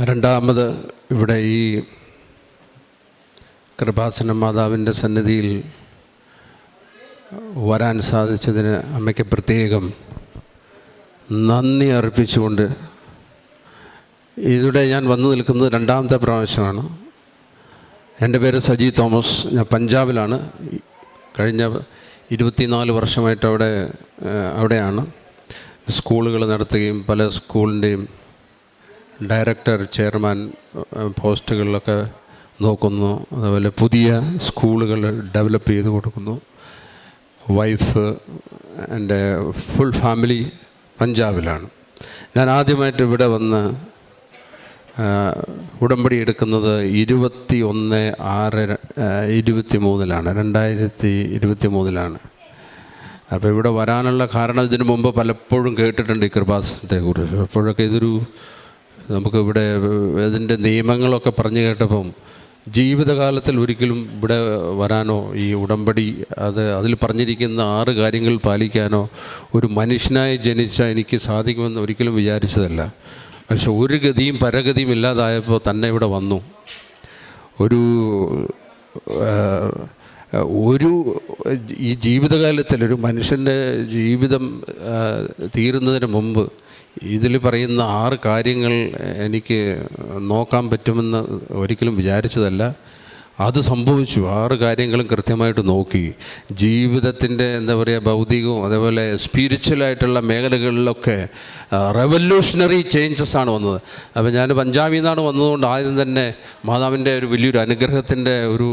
രണ്ടാമത് ഇവിടെ ഈ കൃപാസന മാതാവിന്റെ സന്നിധിയിൽ വരാൻ സാധിച്ചതിന് അമ്മയ്ക്ക് പ്രത്യേകം നന്ദി അർപ്പിച്ചുകൊണ്ട് ഇവിടെ ഞാൻ വന്നു നിൽക്കുന്നത് രണ്ടാമത്തെ പ്രാവശ്യമാണ്. എന്റെ പേര് സജി തോമസ്. ഞാൻ പഞ്ചാബിലാണ്. കഴിഞ്ഞ ഇരുപത്തിനാല് വർഷമായിട്ട് അവിടെ അവിടെയാണ്. സ്കൂളുകൾ നടത്തുകയും പല സ്കൂളിന്റെയും ഡയറക്ടർ ചെയർമാൻ പോസ്റ്റുകളിലൊക്കെ നോക്കുന്നു. അതുപോലെ പുതിയ സ്കൂളുകൾ ഡെവലപ്പ് ചെയ്ത് കൊടുക്കുന്നു. വൈഫ് എന്റെ ഫുൾ ഫാമിലി പഞ്ചാബിലാണ്. ഞാൻ ആദ്യമായിട്ട് ഇവിടെ വന്ന് ഉടമ്പടി എടുക്കുന്നത് ഇരുപത്തി ഒന്ന് ആറ് ഇരുപത്തി മൂന്നിലാണ് രണ്ടായിരത്തി ഇരുപത്തി മൂന്നിലാണ് അപ്പോൾ ഇവിടെ വരാനുള്ള കാരണം ഇതിനു മുമ്പ് പലപ്പോഴും കേട്ടിട്ടുണ്ട് ഈ കൃപാസനത്തെക്കുറിച്ച്. അപ്പോഴൊക്കെ ഇതൊരു നമുക്ക് ഇവിടെ ഇതിന്റെ നിയമങ്ങളൊക്കെ പറഞ്ഞു കേട്ടപ്പം ജീവിതകാലത്തിൽ ഒരിക്കലും ഇവിടെ വരാനോ ഈ ഉടമ്പടി അത് അതിൽ പറഞ്ഞിരിക്കുന്ന ആറ് കാര്യങ്ങൾ പാലിക്കാനോ ഒരു മനുഷ്യനായി ജനിച്ച എനിക്ക് സാധിക്കുമെന്ന് ഒരിക്കലും വിചാരിച്ചതല്ല. പക്ഷെ ഒരു ഗതിയും പരഗതിയും ഇല്ലാതായപ്പോൾ തന്നെ ഇവിടെ വന്നു. ഒരു ഒരു ഈ ജീവിതകാലത്തിൽ ഒരു മനുഷ്യന്റെ ജീവിതം തീരുന്നതിന് മുമ്പ് ഇതിൽ പറയുന്ന ആറ് കാര്യങ്ങൾ എനിക്ക് നോക്കാൻ പറ്റുമെന്ന് ഒരിക്കലും വിചാരിച്ചതല്ല. അത് സംഭവിച്ചു. ആറ് കാര്യങ്ങളും കൃത്യമായിട്ട് നോക്കി. ജീവിതത്തിന്റെ എന്താ പറയുക ഭൗതികവും അതേപോലെ സ്പിരിച്വലായിട്ടുള്ള മേഖലകളിലൊക്കെ റെവല്യൂഷണറി ചേഞ്ചസ് ആണ് വന്നത്. അപ്പോൾ ഞാൻ പഞ്ചാബിൽ നിന്നാണ് വന്നതുകൊണ്ട് ആദ്യം തന്നെ മാതാവിന്റെ ഒരു വലിയൊരു അനുഗ്രഹത്തിന്റെ ഒരു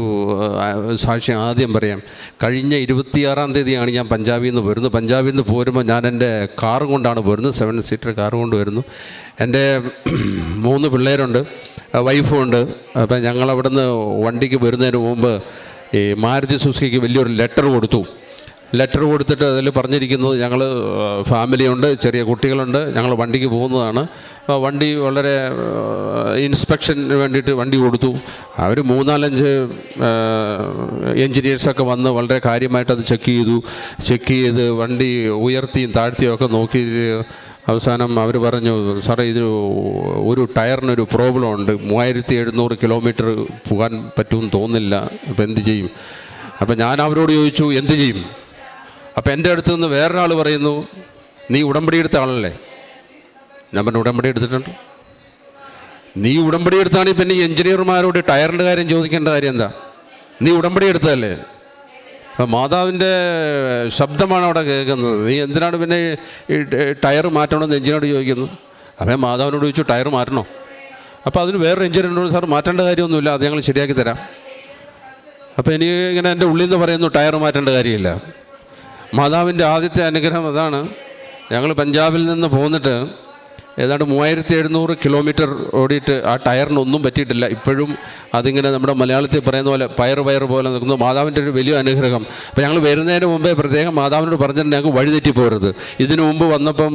സാക്ഷി ആദ്യം പറയാം. കഴിഞ്ഞ ഇരുപത്തിയാറാം തീയതിയാണ് ഞാൻ പഞ്ചാബിൽ നിന്ന് വരുന്നത്. പഞ്ചാബിൽ നിന്ന് പോരുമ്പോൾ ഞാൻ എന്റെ കാറും കൊണ്ടാണ് വരുന്നത് സെവൻ സീറ്റർ കാർ കൊണ്ട് വരുന്നു. എന്റെ മൂന്ന് പിള്ളേരുണ്ട്. വൈഫും ഉണ്ട് അപ്പം ഞങ്ങൾ അവിടുന്ന് വണ്ടിക്ക് വരുന്നതിന് മുമ്പ് ഈ മാരുതി സുസുക്കിക്ക് വലിയൊരു ലെറ്റർ കൊടുത്തു. ലെറ്റർ കൊടുത്തിട്ട് അതിൽ പറഞ്ഞിരിക്കുന്നത് ഞങ്ങൾ ഫാമിലിയുണ്ട് ചെറിയ കുട്ടികളുണ്ട് ഞങ്ങൾ വണ്ടിക്ക് പോകുന്നതാണ്. വണ്ടി വളരെ ഇൻസ്പെക്ഷന് വേണ്ടിയിട്ട് വണ്ടി കൊടുത്തു. അവർ മൂന്നാലഞ്ച് എൻജിനീയേഴ്സൊക്കെ വന്ന് വളരെ കാര്യമായിട്ട് അത് ചെക്ക് ചെയ്തു. ചെക്ക് ചെയ്ത് വണ്ടി ഉയർത്തിയും താഴ്ത്തിയും ഒക്കെ നോക്കി അവസാനം അവർ പറഞ്ഞു സാറേ ഇത് ഒരു ടയറിനൊരു പ്രോബ്ലം ഉണ്ട് മൂവായിരത്തി എഴുന്നൂറ് കിലോമീറ്റർ പോകാൻ പറ്റുമെന്ന് തോന്നില്ല അപ്പോൾ എന്ത് ചെയ്യും? അപ്പോൾ ഞാൻ അവരോട് ചോദിച്ചു എന്ത് ചെയ്യും? അപ്പോൾ എന്റെ അടുത്ത് നിന്ന് വേറൊരാൾ പറയുന്നു നീ ഉടമ്പടി എടുത്ത ആളല്ലേ? ഞാൻ പറഞ്ഞു ഉടമ്പടി എടുത്തിട്ടുണ്ട്. നീ ഉടമ്പടി എടുത്താണെങ്കിൽ പിന്നെ എഞ്ചിനീയർമാരോട് ടയറിന്റെ കാര്യം ചോദിക്കേണ്ട കാര്യം എന്താ? നീ ഉടമ്പടി എടുത്തതല്ലേ? മാതാവിന്റെ ശബ്ദമാണ് അവിടെ കേൾക്കുന്നത്. നീ എന്തിനാണ് പിന്നെ ഈ ടയർ മാറ്റണമെന്ന് എഞ്ചിനോട് ചോദിക്കുന്നു. അപ്പം മാതാവിനോട് ചോദിച്ചു ടയർ മാറ്റണോ? അപ്പോൾ അതിന് വേറൊരു ഉണ്ടോ സാർ മാറ്റേണ്ട കാര്യമൊന്നുമില്ല അത് ഞങ്ങൾ ശരിയാക്കി തരാം. അപ്പോൾ എനിക്ക് ഇങ്ങനെ എന്റെ ഉള്ളിൽ നിന്ന് പറയുന്നു ടയർ മാറ്റേണ്ട കാര്യമില്ല. മാതാവിന്റെ ആദ്യത്തെ അനുഗ്രഹം അതാണ് ഞങ്ങൾ പഞ്ചാബിൽ നിന്ന് പോന്നിട്ട് ഏതാണ്ട് മൂവായിരത്തി എഴുന്നൂറ് കിലോമീറ്റർ ഓടിയിട്ട് ആ ടയറിനൊന്നും പറ്റിയിട്ടില്ല. ഇപ്പോഴും അതിങ്ങനെ നമ്മുടെ മലയാളത്തിൽ പറയുന്ന പോലെ പയർ പയർ പോലെ നിൽക്കുന്നു. മാതാവിന്റെ ഒരു വലിയ അനുഗ്രഹം. അപ്പോൾ ഞങ്ങൾ വരുന്നതിന് മുമ്പേ പ്രത്യേകം മാതാവിനോട് പറഞ്ഞിട്ട് ഞങ്ങൾക്ക് വഴിതെറ്റി പോരുത് ഇതിനു മുമ്പ് വന്നപ്പം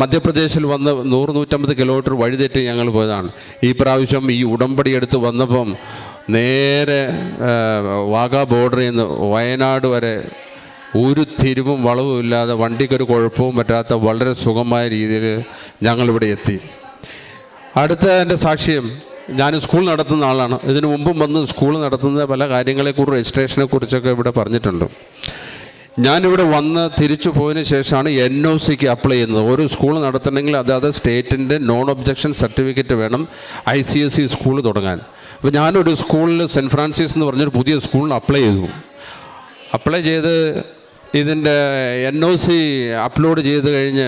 മധ്യപ്രദേശിൽ വന്ന് നൂറ് നൂറ്റമ്പത് കിലോമീറ്റർ വഴിതെറ്റി ഞങ്ങൾ പോയതാണ്. ഈ പ്രാവശ്യം ഈ ഉടമ്പടി എടുത്ത് വന്നപ്പം നേരെ വാഗാ ബോർഡറിൽ നിന്ന് വയനാട് വരെ ഒരു തിരിവും വളവും ഇല്ലാതെ വണ്ടിക്കൊരു കുഴപ്പവും പറ്റാത്ത വളരെ സുഖമായ രീതിയിൽ ഞങ്ങളിവിടെ എത്തി. അടുത്ത എന്റെ സാക്ഷ്യം ഞാൻ സ്കൂൾ നടത്തുന്ന ആളാണ്. ഇതിനു മുമ്പും വന്ന് സ്കൂൾ നടത്തുന്ന പല കാര്യങ്ങളെക്കുറിച്ച് രജിസ്ട്രേഷനെ കുറിച്ചൊക്കെ ഇവിടെ പറഞ്ഞിട്ടുണ്ട്. ഞാനിവിടെ വന്ന് തിരിച്ചു പോയതിന് ശേഷമാണ് എൻ ഒ സിക്ക് അപ്ലൈ ചെയ്യുന്നത്. ഒരു സ്കൂൾ നടത്തണമെങ്കിൽ അതായത് സ്റ്റേറ്റിന്റെ നോൺ ഒബ്ജക്ഷൻ സർട്ടിഫിക്കറ്റ് വേണം I C S C school തുടങ്ങാൻ. അപ്പോൾ ഞാനൊരു സ്കൂളിൽ സെന്റ് ഫ്രാൻസിസ് എന്ന് പറഞ്ഞൊരു പുതിയ സ്കൂളിന് അപ്ലൈ ചെയ്തു. അപ്ലൈ ചെയ്ത് ഇതിന്റെ എൻ ഒ സി അപ്ലോഡ് ചെയ്ത് കഴിഞ്ഞ്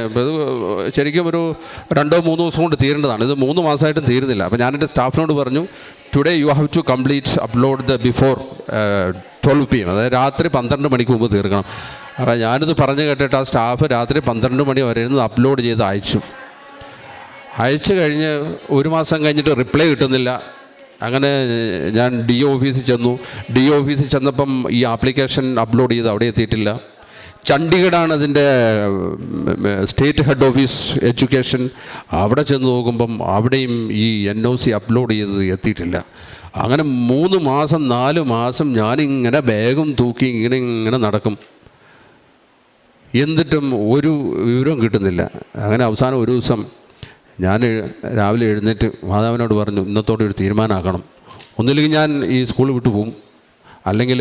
ശരിക്കും ഒരു രണ്ടോ മൂന്നോ ദിവസം കൊണ്ട് തീരേണ്ടതാണ്. ഇത് മൂന്ന് മാസമായിട്ടും തീരുന്നില്ല. അപ്പോൾ ഞാൻ എന്റെ സ്റ്റാഫിനോട് പറഞ്ഞു today you have to complete upload the before twelve P M അതായത് രാത്രി പന്ത്രണ്ട് മണിക്ക് മുമ്പ് തീർക്കണം. അപ്പോൾ ഞാനിത് പറഞ്ഞു കേട്ടിട്ട് ആ സ്റ്റാഫ് രാത്രി പന്ത്രണ്ട് മണി വരെ ഇരുന്ന് അപ്ലോഡ് ചെയ്ത് അയച്ചു. അയച്ചു കഴിഞ്ഞ് ഒരു മാസം കഴിഞ്ഞിട്ട് റിപ്ലൈ കിട്ടുന്നില്ല. അങ്ങനെ ഞാൻ ഡി ഓഫീസിൽ ചെന്നു. ഡി ഓഫീസിൽ ചെന്നപ്പം ഈ ആപ്ലിക്കേഷൻ അപ്ലോഡ് ചെയ്ത് അവിടെ എത്തിയിട്ടില്ല. ചണ്ഡീഗഡാണ് അതിന്റെ സ്റ്റേറ്റ് ഹെഡ് ഓഫീസ് എഡ്യൂക്കേഷൻ. അവിടെ ചെന്ന് നോക്കുമ്പം അവിടെയും ഈ എൻ ഒ സി അപ്ലോഡ് ചെയ്തത് എത്തിയിട്ടില്ല. അങ്ങനെ മൂന്ന് മാസം നാല് മാസം ഞാനിങ്ങനെ ബാഗും തൂക്കി ഇങ്ങനെ ഇങ്ങനെ നടക്കും. എന്നിട്ടും ഒരു വിവരം കിട്ടുന്നില്ല. അങ്ങനെ അവസാനം ഒരു ദിവസം ഞാൻ രാവിലെ എഴുന്നേറ്റ് മാതാവിനോട് പറഞ്ഞു ഇന്നത്തോടെ ഒരു തീരുമാനമാക്കണം ഒന്നില്ലെങ്കിൽ ഞാൻ ഈ സ്കൂൾ വിട്ടു പോകും അല്ലെങ്കിൽ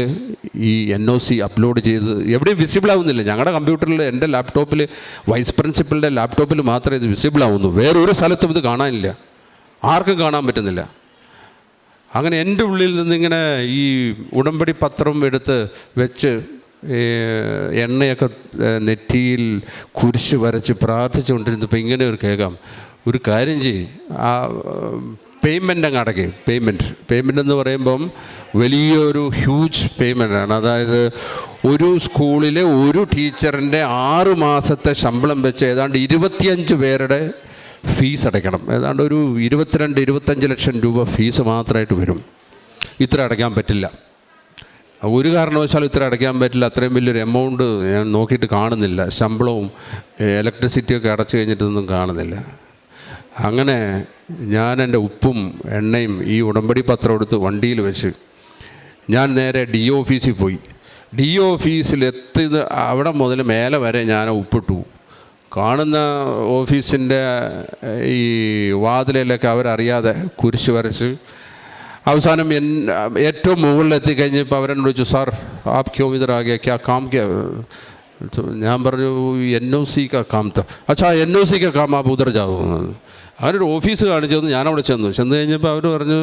ഈ എൻ ഒ സി അപ്ലോഡ് ചെയ്ത് എവിടെയും വിസിബിൾ ആവുന്നില്ല. ഞങ്ങളുടെ കമ്പ്യൂട്ടറിൽ എന്റെ ലാപ്ടോപ്പിൽ വൈസ് പ്രിൻസിപ്പളിന്റെ ലാപ്ടോപ്പിൽ മാത്രമേ ഇത് വിസിബിൾ ആവുന്നു. വേറൊരു സ്ഥലത്തും ഇത് കാണാനില്ല. ആർക്കും കാണാൻ പറ്റുന്നില്ല. അങ്ങനെ എന്റെ ഉള്ളിൽ നിന്നിങ്ങനെ ഈ ഉടമ്പടി പത്രം എടുത്ത് വെച്ച് എണ്ണയൊക്കെ നെറ്റിയിൽ കുരിശ് വരച്ച് പ്രാർത്ഥിച്ചുകൊണ്ടിരുന്നപ്പോൾ ഇങ്ങനെ ഒരു കേൾക്കാം. ഒരു കാര്യം ചെയ്യ്. ആ പേയ്മെന്റ് അങ്ങ് അടയ്ക്കും പേയ്മെന്റ് പേയ്മെന്റ് എന്ന് പറയുമ്പം വലിയൊരു ഹ്യൂജ് പേയ്മെന്റാണ് അതായത് ഒരു സ്കൂളിലെ ഒരു ടീച്ചറിന്റെ ആറ് മാസത്തെ ശമ്പളം വെച്ച് ഏതാണ്ട് ഇരുപത്തിയഞ്ച് പേരുടെ ഫീസ് അടയ്ക്കണം. ഏതാണ്ട് ഒരു ഇരുപത്തിരണ്ട് ഇരുപത്തഞ്ച് ലക്ഷം രൂപ ഫീസ് മാത്രമായിട്ട് വരും. ഇത്ര അടയ്ക്കാൻ പറ്റില്ല. ഒരു കാരണവശാലും ഇത്ര അടയ്ക്കാൻ പറ്റില്ല. അത്രയും വലിയൊരു എമൗണ്ട് ഞാൻ നോക്കിയിട്ട് കാണുന്നില്ല. ശമ്പളവും ഇലക്ട്രിസിറ്റിയൊക്കെ അടച്ചു കഴിഞ്ഞിട്ടൊന്നും കാണുന്നില്ല. അങ്ങനെ ഞാൻ എന്റെ ഉപ്പും എണ്ണയും ഈ ഉടമ്പടി പത്രം എടുത്ത് വണ്ടിയിൽ വെച്ച് ഞാൻ നേരെ ഡി ഓഫീസിൽ പോയി. ഡി ഓഫീസിൽ എത്തിയത് അവിടെ മുതൽ മേലെ വരെ ഞാൻ ഉപ്പിട്ടു. കാണുന്ന ഓഫീസിന്റെ ഈ വാതിലിലൊക്കെ അവരറിയാതെ കുരിശ് വരച്ച് അവസാനം എൻ ഏറ്റവും മുകളിൽ എത്തിക്കഴിഞ്ഞപ്പോൾ അവരെന്നോട് ചോദിച്ചു സാർ ആപ് ക്യോ ഇതർ ആകെ ക്യാ കാം ക്യാ? ഞാൻ പറഞ്ഞു എൻ ഒ സി കാ അച്ഛാ എൻ ഒ സി കാ കാം ആപ്പ് ഉദർ അവരൊരു ഓഫീസ് കാണിച്ചു തന്നു. ഞാനവിടെ ചെന്നു. ചെന്ന് കഴിഞ്ഞപ്പോൾ അവർ പറഞ്ഞു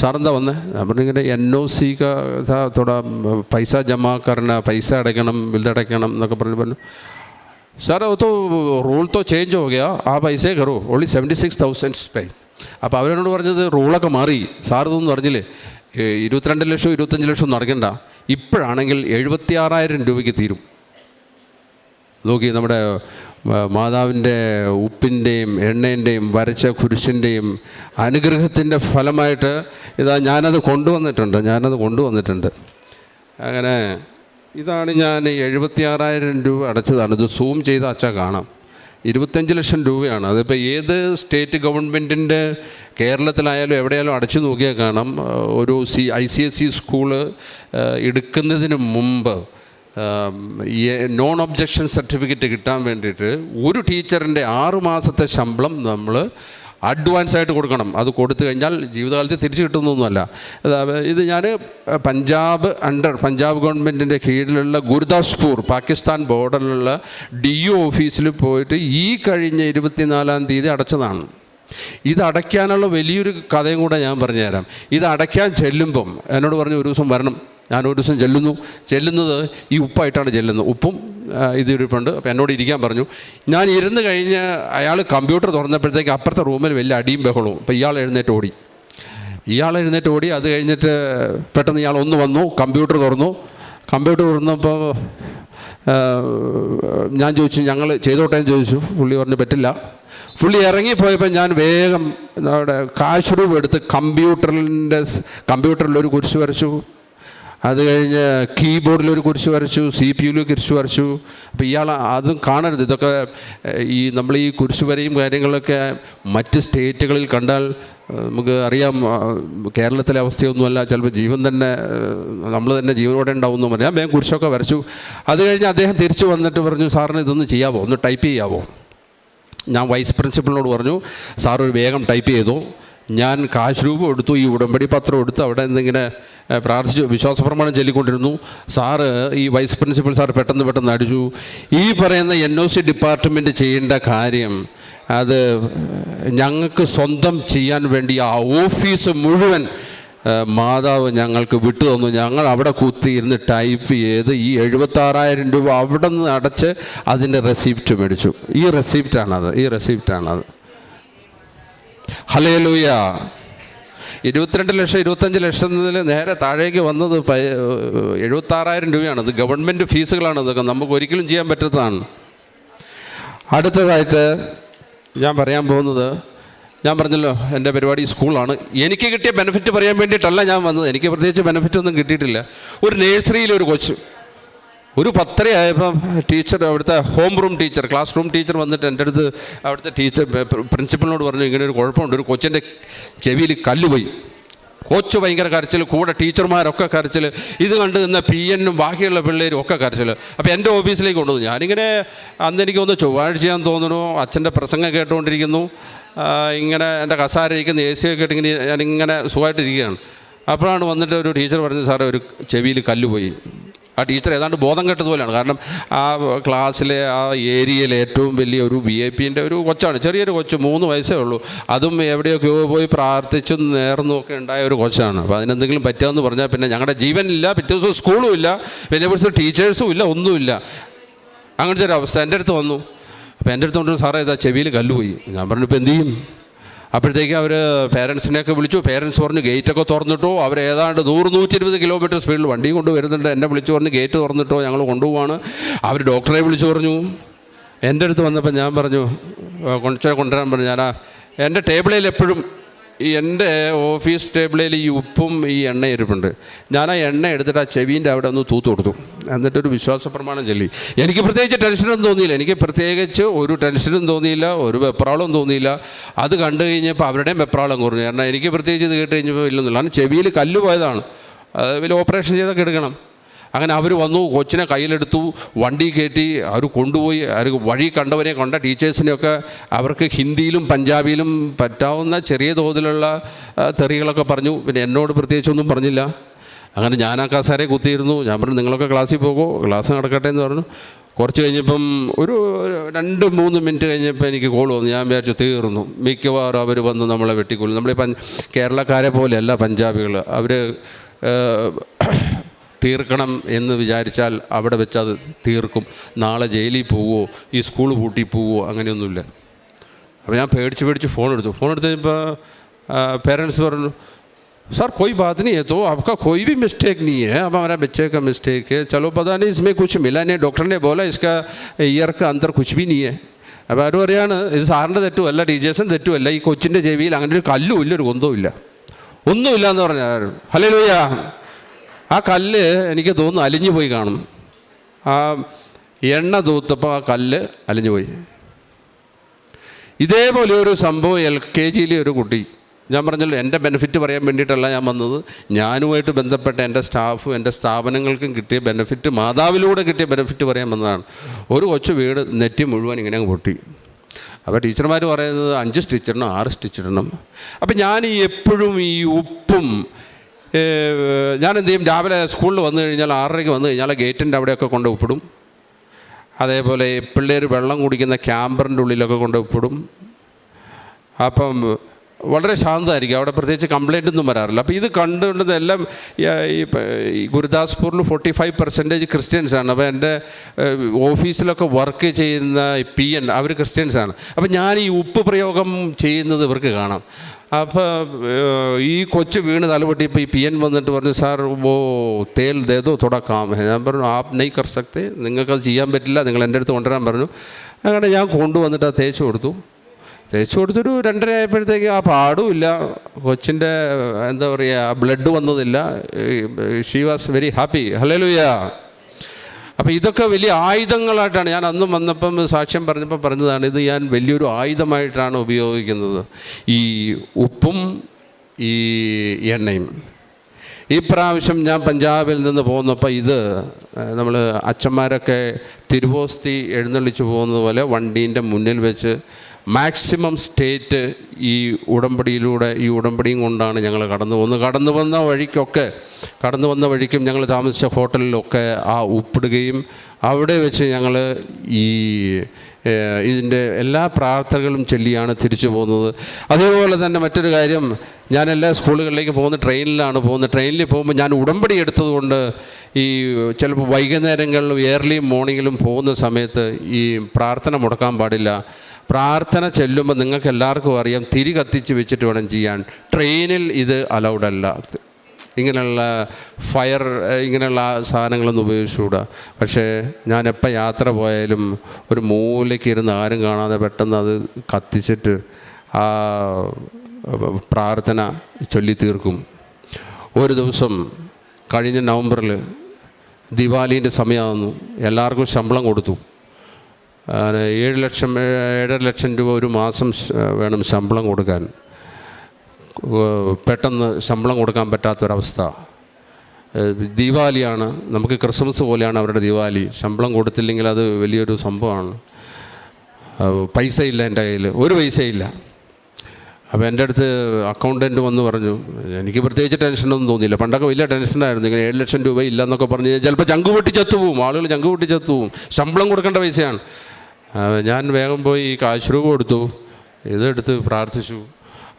സാറെന്താ വന്നേ? ഞാൻ പറഞ്ഞു ഇങ്ങനെ എൻ ഒ സി കഥ പൈസ ജമാ പൈസ അടയ്ക്കണം ബില്ലടയ്ക്കണം എന്നൊക്കെ പറഞ്ഞു പറഞ്ഞു. സാറേ തോ റൂൾ തോ ചേഞ്ച് ഹോഗയാ ആ പൈസയെ കയറൂ only seventy six thousands pay അപ്പോൾ അവരോട് പറഞ്ഞത് റൂളൊക്കെ മാറി. സാർ ഇതൊന്നും പറഞ്ഞില്ലേ ഇരുപത്തിരണ്ട് ലക്ഷം ഇരുപത്തഞ്ച് ലക്ഷം ഒന്നും അടയ്ക്കണ്ട. ഇപ്പോഴാണെങ്കിൽ എഴുപത്തി ആറായിരം രൂപയ്ക്ക് തീരും. നോക്കി നമ്മുടെ മാതാവിന്റെ ഉപ്പിന്റെയും എണ്ണേന്റെയും വരച്ച കുരിശിന്റെയും അനുഗ്രഹത്തിന്റെ ഫലമായിട്ട് ഇതാ ഞാനത് കൊണ്ടുവന്നിട്ടുണ്ട് ഞാനത് കൊണ്ടുവന്നിട്ടുണ്ട്. അങ്ങനെ ഇതാണ് ഞാൻ എഴുപത്തി ആറായിരം രൂപ അടച്ചതാണ്. ഇത് സൂം ചെയ്ത് അച്ഛാ കാണാം. ഇരുപത്തഞ്ച് ലക്ഷം രൂപയാണ്. അതിപ്പോൾ ഏത് സ്റ്റേറ്റ് ഗവൺമെന്റിന്റെ കേരളത്തിലായാലും എവിടെയായാലും അടച്ചു നോക്കിയാൽ കാണാം. ഒരു C I C S C school എടുക്കുന്നതിന് മുമ്പ് നോൺ ഒബ്ജക്ഷൻ സർട്ടിഫിക്കറ്റ് കിട്ടാൻ വേണ്ടിയിട്ട് ഒരു ടീച്ചറിന്റെ ആറു മാസത്തെ ശമ്പളം നമ്മൾ അഡ്വാൻസ് ആയിട്ട് കൊടുക്കണം. അത് കൊടുത്തു കഴിഞ്ഞാൽ ജീവിതകാലത്ത് തിരിച്ചു കിട്ടുന്നൊന്നുമല്ല. ഇത് ഞാൻ പഞ്ചാബ് അണ്ടർ പഞ്ചാബ് ഗവൺമെന്റിന്റെ കീഴിലുള്ള ഗുരുദാസ്പൂർ പാകിസ്ഥാൻ ബോർഡറിലുള്ള ഡി ഒ ഓഫീസിൽ പോയിട്ട് ഈ കഴിഞ്ഞ ഇരുപത്തിനാലാം തീയതി അടച്ചതാണ്. ഇത് അടയ്ക്കാനുള്ള വലിയൊരു കഥയും കൂടെ ഞാൻ പറഞ്ഞുതരാം. ഇത് അടയ്ക്കാൻ ചെല്ലുമ്പം എന്നോട് പറഞ്ഞു ഒരു ദിവസം വരണം. ഞാൻ ഒരു ദിവസം ചെല്ലുന്നു. ചെല്ലുന്നത് ഈ ഉപ്പായിട്ടാണ് ചെല്ലുന്നത്. ഉപ്പും ആ, ഇത് ഇരിപ്പുണ്ട് അപ്പോൾ എന്നോട് ഇരിക്കാൻ പറഞ്ഞു. ഞാൻ ഇരുന്ന് കഴിഞ്ഞ് അയാൾ കമ്പ്യൂട്ടർ തുറന്നപ്പോഴത്തേക്ക് അപ്പുറത്തെ റൂമിൽ വലിയ അടിയും ബഹളവും. അപ്പോൾ ഇയാൾ എഴുന്നേറ്റ് ഓടി. ഇയാൾ എഴുന്നേറ്റ് ഓടി. അത് കഴിഞ്ഞിട്ട് പെട്ടെന്ന് ഇയാൾ ഒന്ന് വന്നു കമ്പ്യൂട്ടർ തുറന്നു. കമ്പ്യൂട്ടർ തുറന്നപ്പോൾ ഞാൻ ചോദിച്ചു ഞങ്ങൾ ചെയ്തോട്ടെ? എന്ന് ചോദിച്ചു. പുള്ളി പറഞ്ഞു പറ്റില്ല. പുള്ളി ഇറങ്ങിപ്പോയപ്പോൾ ഞാൻ വേഗം നമ്മുടെ കാശ് രൂപ എടുത്ത് കമ്പ്യൂട്ടറിന്റെ കമ്പ്യൂട്ടറിൽ ഒരു കുരിശ് വരച്ചു. അത് കഴിഞ്ഞ് കീബോർഡിൽ ഒരു കുരിശ് വരച്ചു സി പി യുവിൽ കുരിശ് വരച്ചു. അപ്പോൾ ഇയാൾ അതും കാണരുത്. ഇതൊക്കെ ഈ നമ്മൾ ഈ കുരിശ് വരയും കാര്യങ്ങളൊക്കെ മറ്റ് സ്റ്റേറ്റുകളിൽ കണ്ടാൽ നമുക്ക് അറിയാം കേരളത്തിലെ അവസ്ഥയൊന്നുമല്ല. ചിലപ്പോൾ ജീവൻ തന്നെ നമ്മൾ തന്നെ ജീവനോടെ ഉണ്ടാവുമെന്ന് പറഞ്ഞു. ഞാൻ വേഗം കുരിശൊക്കെ വരച്ചു. അത് കഴിഞ്ഞ് അദ്ദേഹം തിരിച്ചു വന്നിട്ട് പറഞ്ഞു സാറിന് ഇതൊന്ന് ചെയ്യാവോ? ഒന്ന് ടൈപ്പ് ചെയ്യാവോ? ഞാൻ വൈസ് പ്രിൻസിപ്പളിനോട് പറഞ്ഞു സാർ ഒരു വേഗം ടൈപ്പ് ചെയ്തു. ഞാൻ കാശ് രൂപം എടുത്തു ഈ ഉടമ്പടി പത്രം എടുത്ത് അവിടെ നിന്നിങ്ങനെ പ്രാർത്ഥിച്ചു വിശ്വാസപ്രമാണം ചൊല്ലിക്കൊണ്ടിരുന്നു. സാറ് ഈ വൈസ് പ്രിൻസിപ്പൽ സാർ പെട്ടെന്ന് പെട്ടെന്ന് അടിച്ചു. ഈ പറയുന്ന എൻ ഒ സി ഡിപ്പാർട്ട്മെന്റ് ചെയ്യേണ്ട കാര്യം അത് ഞങ്ങൾക്ക് സ്വന്തം ചെയ്യാൻ വേണ്ടി ആ ഓഫീസ് മുഴുവൻ മാതാവ് ഞങ്ങൾക്ക് വിട്ടു തന്നു. ഞങ്ങൾ അവിടെ കുത്തിയിരുന്ന് ടൈപ്പ് ചെയ്ത് ഈ എഴുപത്താറായിരം രൂപ അവിടെ നിന്ന് അടച്ച് അതിന്റെ റെസിപ്റ്റ് മേടിച്ചു. ഈ റെസിപ്റ്റാണത് ഈ റെസിപ്റ്റാണത് ഹലേ ലൂയ ഇരുപത്തിരണ്ട് ലക്ഷം ഇരുപത്തഞ്ച് ലക്ഷത്തിൽ നേരെ താഴേക്ക് വന്നത് എഴുപത്താറായിരം രൂപയാണ്. ഇത് ഗവൺമെന്റ് ഫീസുകളാണ് ഇതൊക്കെ. നമുക്ക് ഒരിക്കലും ചെയ്യാൻ പറ്റാത്തതാണ്. അടുത്തതായിട്ട് ഞാൻ പറയാൻ പോകുന്നത് ഞാൻ പറഞ്ഞല്ലോ എന്റെ പരിപാടി സ്കൂളാണ്. എനിക്ക് കിട്ടിയ ബെനിഫിറ്റ് പറയാൻ വേണ്ടിയിട്ടല്ല ഞാൻ വന്നത്. എനിക്ക് പ്രത്യേകിച്ച് ബെനിഫിറ്റ് ഒന്നും കിട്ടിയിട്ടില്ല. ഒരു നേഴ്സറിയിലെ ഒരു കൊച്ച്. ഒരു പത്തരയായപ്പം ടീച്ചർ അവിടുത്തെ home room teacher class room teacher വന്നിട്ട് എന്റെ അടുത്ത് അവിടുത്തെ ടീച്ചർ പ്രിൻസിപ്പലിനോട് പറഞ്ഞു ഇങ്ങനെ ഒരു കുഴപ്പമുണ്ട്. ഒരു കൊച്ചിന്റെ ചെവിയിൽ കല്ല് പോയി കൊച്ചു ഭയങ്കര കരച്ചിൽ കൂടെ ടീച്ചർമാരൊക്കെ കരച്ചിൽ ഇത് കണ്ട് നിന്ന പി എന്നും ബാക്കിയുള്ള പിള്ളേരും ഒക്കെ കരച്ചിൽ അപ്പോൾ എന്റെ ഓഫീസിലേക്ക് കൊണ്ടുവന്നു. ഞാനിങ്ങനെ അന്ന് എനിക്ക് ഒന്ന് ചൊവ്വാഴ്ചയാന്ന് തോന്നുന്നു അച്ഛന്റെ പ്രസംഗം കേട്ടുകൊണ്ടിരിക്കുന്നു. ഇങ്ങനെ എന്റെ കസാര ഇരിക്കുന്ന എ സി ഒക്കെ ഇട്ടിങ്ങനെ ഞാനിങ്ങനെ സുഖമായിട്ടിരിക്കുകയാണ്. അപ്പോഴാണ് വന്നിട്ട് ഒരു ടീച്ചർ പറഞ്ഞത് സാറേ ഒരു ചെവിയിൽ കല്ല് പോയി ആ ടീച്ചർ ഏതാണ്ട് ബോധം കെട്ടതുപോലെയാണ്. കാരണം ആ ക്ലാസ്സിലെ ആ ഏരിയയിൽ ഏറ്റവും വലിയ ഒരു വി ഐ പിന്റെ ഒരു കൊച്ചാണ് ചെറിയൊരു കൊച്ച് മൂന്ന് വയസ്സേ ഉള്ളൂ. അതും എവിടെയൊക്കെയോ പോയി പ്രാർത്ഥിച്ചും നേർന്നും ഉണ്ടായ ഒരു കൊച്ചാണ്. അപ്പോൾ അതിനെന്തെങ്കിലും പറ്റുമെന്ന് പറഞ്ഞാൽ പിന്നെ ഞങ്ങളുടെ ജീവനില്ല പിറ്റേ ദിവസം സ്കൂളും ഇല്ല പിന്നെ കുറിച്ച് ടീച്ചേഴ്സും ഇല്ല ഒന്നുമില്ല. അങ്ങനത്തെ ഒരു അവസ്ഥ. എന്റെ അടുത്ത് വന്നു. അപ്പോൾ എന്റെ അടുത്ത് കൊണ്ട് സാറേ ഇതാ ചെവിയിൽ കല്ലുപോയി. ഞാൻ പറഞ്ഞു ഇപ്പോൾ എന്ത് ചെയ്യും? അപ്പോഴത്തേക്ക് അവർ പേരൻസിനെയൊക്കെ വിളിച്ചു. പേരൻസ് പറഞ്ഞു ഗേറ്റൊക്കെ തുറന്നിട്ടോ? അവർ ഏതാണ്ട് നൂറ് നൂറ്റി ഇരുപത് കിലോമീറ്റർ സ്പീഡിൽ വണ്ടി കൊണ്ട് വരുന്നുണ്ട്. എന്നെ വിളിച്ചു പറഞ്ഞ് ഗേറ്റ് തുറന്നിട്ടോ? ഞങ്ങൾ കൊണ്ടുപോവാണ്. അവർ ഡോക്ടറെ വിളിച്ചു പറഞ്ഞു. എന്റെ അടുത്ത് വന്നപ്പോൾ ഞാൻ പറഞ്ഞു കൊണ്ടുവരാൻ പറഞ്ഞു. ഞാനാ എന്റെ ടേബിളിൽ എപ്പോഴും എന്റെ ഓഫീസ് ടേബിളിൽ ഈ ഉപ്പും ഈ എണ്ണ ഇരിപ്പുണ്ട്. ഞാൻ ആ എണ്ണ എടുത്തിട്ട് ആ ചെവീന്റെ അവിടെ ഒന്ന് തൂത്ത് കൊടുത്തു. എന്നിട്ടൊരു വിശ്വാസ പ്രമാണം ചൊല്ലി. എനിക്ക് പ്രത്യേകിച്ച് ടെൻഷനൊന്നും തോന്നിയില്ല. എനിക്ക് പ്രത്യേകിച്ച് ഒരു ടെൻഷനും തോന്നിയില്ല ഒരു വെപ്രാളും തോന്നിയില്ല. അത് കണ്ടു കഴിഞ്ഞപ്പോൾ അവരുടെയും വെപ്രാളം കുറഞ്ഞു. കാരണം എനിക്ക് പ്രത്യേകിച്ച് ഇത് കേട്ട് കഴിഞ്ഞപ്പോൾ ഇല്ലെന്നില്ല കാരണം ചെവിയിൽ കല്ല് പോയതാണ്. അത് വലിയ ഓപ്പറേഷൻ ചെയ്തൊക്കെ എടുക്കണം. അങ്ങനെ അവർ വന്നു കൊച്ചിനെ കയ്യിലെടുത്തു വണ്ടി കയറ്റി അവർ കൊണ്ടുപോയി അവർ വഴി കണ്ടവരെ കണ്ട ടീച്ചേഴ്സിനെയൊക്കെ അവർക്ക് ഹിന്ദിയിലും പഞ്ചാബിയിലും പറ്റാവുന്ന ചെറിയ തോതിലുള്ള തെറികളൊക്കെ പറഞ്ഞു. പിന്നെ എന്നോട് പ്രത്യേകിച്ചൊന്നും പറഞ്ഞില്ല. അങ്ങനെ ഞാൻ ആ കസാരെ കുത്തിയിരുന്നു. ഞാൻ പറഞ്ഞു നിങ്ങളൊക്കെ ക്ലാസ്സിൽ പോകുമോ ക്ലാസ് നടക്കട്ടെ എന്ന് പറഞ്ഞു. കുറച്ച് കഴിഞ്ഞപ്പം ഒരു രണ്ട് മൂന്ന് മിനിറ്റ് കഴിഞ്ഞപ്പോൾ എനിക്ക് കോൾ വന്നു. ഞാൻ വിചാരിച്ചു തീർന്നു. മിക്കവാറും അവർ വന്ന് നമ്മളെ വെട്ടിക്കൊല്ലും. നമ്മളീ പഞ്ച് കേരളക്കാരെ പോലെയല്ല പഞ്ചാബികൾ അവർ തീർക്കണം എന്ന് വിചാരിച്ചാൽ അവിടെ വെച്ച് അത് തീർക്കും നാളെ ജയിലിൽ പോവോ ഈ സ്കൂൾ പൂട്ടി പോവോ അങ്ങനെയൊന്നുമില്ല അപ്പോൾ ഞാൻ പേടിച്ച് പേടിച്ച് ഫോൺ എടുത്തു ഫോൺ എടുത്ത് കഴിഞ്ഞപ്പോൾ പേരൻസ് പറഞ്ഞു सर कोई बात नहीं है तो आपका कोई भी मिस्टेक नहीं है अब हमारा बच्चे का मिस्टेक है चलो पता नहीं इसमें कुछ मिला नहीं डॉक्टर ने बोला इसका ईयर का अंदर कुछ भी नहीं है അപ്പോൾ അവർ പറയാണ് ഇത് സാറിൻ്റെ തെറ്റുമല്ല ടീച്ചേഴ്സും തെറ്റുമല്ല ഈ കൊച്ചിൻ്റെ ചെവിയിൽ അങ്ങനെ ഒരു കല്ലും ഇല്ല ഒരു കുന്തവും ഇല്ല ഒന്നുമില്ല എന്ന് പറഞ്ഞാൽ ഹലോ ലൂയ ആ കല്ല് എനിക്ക് തോന്നുന്നു അലിഞ്ഞു പോയി കാണും. ആ എണ്ണ തൂത്തപ്പോൾ ആ കല്ല് അലിഞ്ഞു പോയി. ഇതേപോലെ ഒരു സംഭവം എൽ കെ ജിയിലെ ഒരു കുട്ടി ഞാൻ പറഞ്ഞല്ലോ എന്റെ ബെനിഫിറ്റ് പറയാൻ വേണ്ടിയിട്ടല്ല ഞാൻ വന്നത് ഞാനുമായിട്ട് ബന്ധപ്പെട്ട എന്റെ സ്റ്റാഫും എന്റെ സ്ഥാപനങ്ങൾക്കും കിട്ടിയ ബെനിഫിറ്റ് മാതാവിലൂടെ കിട്ടിയ ബെനിഫിറ്റ് പറയാൻ വന്നതാണ്. ഒരു കൊച്ചു വീട് നെറ്റി മുഴുവൻ ഇങ്ങനെ അങ്ങ് പൊട്ടി. അപ്പോൾ ടീച്ചർമാർ പറയുന്നത് അഞ്ച് സ്റ്റിച്ചിടണം ആറ് സ്റ്റിച്ചിടണം അപ്പോൾ അപ്പം ഞാൻ ഈ എപ്പോഴും ഈ ഉപ്പും ഞാൻ എന്ത് ചെയ്യും? രാവിലെ സ്കൂളിൽ വന്നു കഴിഞ്ഞാൽ ആറരയ്ക്ക് വന്നു കഴിഞ്ഞാൽ ഗേറ്റിന്റെ അവിടെയൊക്കെ കൊണ്ട് ഉപ്പിടും. അതേപോലെ പിള്ളേർ വെള്ളം കുടിക്കുന്ന ക്യാമ്പറിന്റെ ഉള്ളിലൊക്കെ കൊണ്ട് ഉപ്പിടും. അപ്പം വളരെ ശാന്തമായിരിക്കും. അവിടെ പ്രത്യേകിച്ച് കംപ്ലൈന്റ് ഒന്നും വരാറില്ല. അപ്പോൾ ഇത് കണ്ടുകൊണ്ടത് എല്ലാം ഈ ഗുരുദാസ്പൂരിൽ ഫോർട്ടി ഫൈവ് പെർസെന്റേജ് ക്രിസ്ത്യൻസാണ് അപ്പോൾ എന്റെ ഓഫീസിലൊക്കെ വർക്ക് ചെയ്യുന്ന പി എൻ അവർ ക്രിസ്ത്യൻസാണ് അപ്പോൾ ഞാൻ ഈ ഉപ്പ് പ്രയോഗം ചെയ്യുന്നത് ഇവർക്ക് കാണാം. അപ്പോൾ ഈ കൊച്ചു വീണ് തലപൊട്ടിയപ്പോൾ ഈ പി എൻ വന്നിട്ട് പറഞ്ഞു സാർ ഓ തേൽ ദേതോ തുടക്കാം. ഞാൻ പറഞ്ഞു ആപ് നെയ് കർ സക്തി നിങ്ങൾക്കത് ചെയ്യാൻ പറ്റില്ല നിങ്ങൾ എന്റെ അടുത്ത് കൊണ്ടുവരാൻ പറഞ്ഞു. അങ്ങനെ ഞാൻ കൊണ്ടുവന്നിട്ട് അത് തേച്ച് കൊടുത്തു. തേച്ച് കൊടുത്തൊരു രണ്ടര ആയപ്പോഴത്തേക്ക് ആ പാടുമില്ല കൊച്ചിന്റെ എന്താ പറയുക blood വന്നതില്ല. She was very happy. Hallelujah അപ്പോൾ ഇതൊക്കെ വലിയ ആയുധങ്ങളായിട്ടാണ്. ഞാൻ അന്നും വന്നപ്പം സാക്ഷ്യം പറഞ്ഞപ്പോൾ പറഞ്ഞതാണ് ഇത് ഞാൻ വലിയൊരു ആയുധമായിട്ടാണ് ഉപയോഗിക്കുന്നത്. ഈ ഉപ്പും ഈ എണ്ണയും. ഈ പ്രാവശ്യം ഞാൻ പഞ്ചാബിൽ നിന്ന് പോകുന്നപ്പോൾ ഇത് നമ്മൾ അച്ഛന്മാരൊക്കെ തിരുവോസ്തി എഴുന്നള്ളിച്ച് പോകുന്നത് പോലെ വണ്ടീന്റെ മുന്നിൽ വെച്ച് മാക്സിമം സ്റ്റേറ്റ് ഈ ഉടമ്പടിയിലൂടെ ഈ ഉടമ്പടിയും കൊണ്ടാണ് ഞങ്ങൾ കടന്നു പോകുന്നത്. കടന്നു വന്ന വഴിക്കൊക്കെ കടന്നു വന്ന വഴിക്കും ഞങ്ങൾ താമസിച്ച ഹോട്ടലിലൊക്കെ ആ ഉപ്പിടുകയും അവിടെ വെച്ച് ഞങ്ങൾ ഈ ഇതിന്റെ എല്ലാ പ്രാർത്ഥനകളും ചൊല്ലിയാണ് തിരിച്ചു പോകുന്നത്. അതേപോലെ തന്നെ മറ്റൊരു കാര്യം ഞാൻ എല്ലാ സ്കൂളുകളിലേക്ക് പോകുന്ന ട്രെയിനിലാണ് പോകുന്നത്. ട്രെയിനിൽ പോകുമ്പോൾ ഞാൻ ഉടമ്പടി എടുത്തതുകൊണ്ട് ഈ ചിലപ്പോൾ വൈകുന്നേരങ്ങളിലും ഏർലി മോർണിംഗിലും പോകുന്ന സമയത്ത് ഈ പ്രാർത്ഥന മുടക്കാൻ പാടില്ല. പ്രാർത്ഥന ചെല്ലുമ്പോൾ നിങ്ങൾക്ക് എല്ലാവർക്കും അറിയാം തിരി കത്തിച്ച് വെച്ചിട്ട് വേണം ചെയ്യാൻ. ട്രെയിനിൽ ഇത് അലൗഡ് അല്ല. ഇങ്ങനെയുള്ള ഫയർ ഇങ്ങനെയുള്ള സാധനങ്ങളൊന്നും ഉപയോഗിച്ചുകൂടാ. പക്ഷേ ഞാൻ എപ്പോൾ യാത്ര പോയാലും ഒരു മൂലയ്ക്ക് ഇരുന്ന് ആരും കാണാതെ പെട്ടെന്ന് അത് കത്തിച്ചിട്ട് ആ പ്രാർത്ഥന ചൊല്ലി തീർക്കും ഒരു ദിവസം കഴിഞ്ഞ നവംബറിൽ ദിവാലീന്റെ സമയമാകുന്നു എല്ലാവർക്കും ശമ്പളം കൊടുത്തു. ഏഴ് ലക്ഷം ഏഴര ലക്ഷം രൂപ ഒരു മാസം വേണം ശമ്പളം കൊടുക്കാൻ. പെട്ടെന്ന് ശമ്പളം കൊടുക്കാൻ പറ്റാത്തൊരവസ്ഥ. ദീപാവലിയാണ് നമുക്ക് ക്രിസ്മസ് പോലെയാണ് അവരുടെ ദീപാവലി. ശമ്പളം കൊടുത്തില്ലെങ്കിൽ അത് വലിയൊരു സംഭവമാണ്. പൈസ ഇല്ല എന്റെ കയ്യിൽ ഒരു പൈസയില്ല. അപ്പോൾ എന്റെ അടുത്ത് അക്കൗണ്ടന്റ് വന്ന് പറഞ്ഞു എനിക്ക് പ്രത്യേകിച്ച് ടെൻഷനൊന്നും തോന്നിയില്ല. പണ്ടൊക്കെ വലിയ ടെൻഷനായിരുന്നു ഇങ്ങനെ ഏഴ് ലക്ഷം രൂപ ഇല്ലെന്നൊക്കെ പറഞ്ഞ് കഴിഞ്ഞാൽ ചിലപ്പോൾ ചങ്ക് പൊട്ടി ആളുകൾ ചങ്ക് പൊട്ടി ശമ്പളം കൊടുക്കേണ്ട പൈസയാണ്. ഞാൻ വേഗം പോയി ഈ കാശ് രൂപ കൊടുത്തു ഇതെടുത്ത് പ്രാർത്ഥിച്ചു.